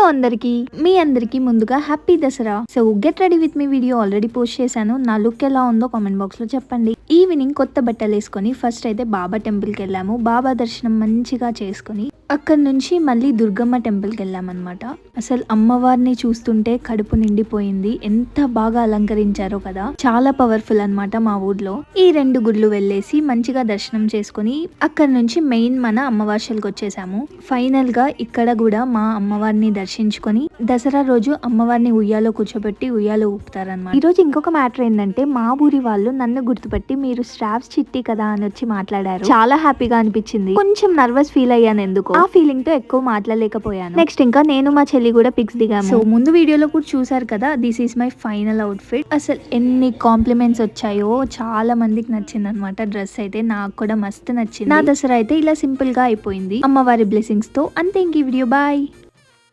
Hello అందరికి మీ అందరికి ముందుగా happy Dasara. So get ready with me video already post చేశాను. నా లుక్ ఎలా ఉందో కామెంట్ బాక్స్లో చెప్పండి. ఈవినింగ్ కొత్త బట్టలు వేసుకొని ఫస్ట్ అయితే బాబా టెంపుల్కి వెళ్ళాము బాబా దర్శనం మంచిగా చేసుకొని అక్కడ నుంచి మళ్ళీ దుర్గమ్మ టెంపుల్కి వెళ్ళామన్నమాట అసలు అమ్మవారిని చూస్తుంటే కడుపు నిండిపోయింది. ఎంత బాగా అలంకరించారో కదా. చాలా పవర్ఫుల్ అన్నమాట మా ఊర్లో. ఈ రెండు గుడ్లు వెళ్ళేసి మంచిగా దర్శనం చేసుకొని అక్కడ నుంచి మెయిన్ మన అమ్మవార్షలకు వచ్చేసాము. ఫైనల్గా ఇక్కడ కూడా మా అమ్మవారిని దర్శించుకొని దసరా రోజు అమ్మవారిని ఉయ్యాలో కూర్చోబెట్టి ఉయ్యాలో ఊపుతారన్నమాట. ఈ రోజు ఇంకొక మ్యాటర్ ఏంటంటే మా ఊరి వాళ్ళు నన్ను గుర్తుపట్టి మీరు స్టాఫ్స్ చిట్టి కదా అని వచ్చి మాట్లాడారు. చాలా హ్యాపీగా అనిపించింది. కొంచెం నర్వస్ ఫీల్ అయ్యాను ఎందుకో. ఆ ఫీలింగ్తో ఎక్కువ మాట్లాడలేకపోయాను. నెక్స్ట్ ఇంకా నేను మా చెల్లి కూడా పిక్స్ దిగాము. సో ముందు వీడియోలో కూడా చూసారు కదా this is my final outfit అసలు ఎన్ని కాంప్లిమెంట్స్ వచ్చాయో చాలా మందికి నచ్చింది అనమాట డ్రెస్ అయితే. నాకు కూడా మస్తు నచ్చింది. నా దసరా అయితే ఇలా సింపుల్గా అయిపోయింది. అమ్మవారి బ్లెస్సింగ్స్తో. అంతే ఇంక ఈ వీడియో బాయ్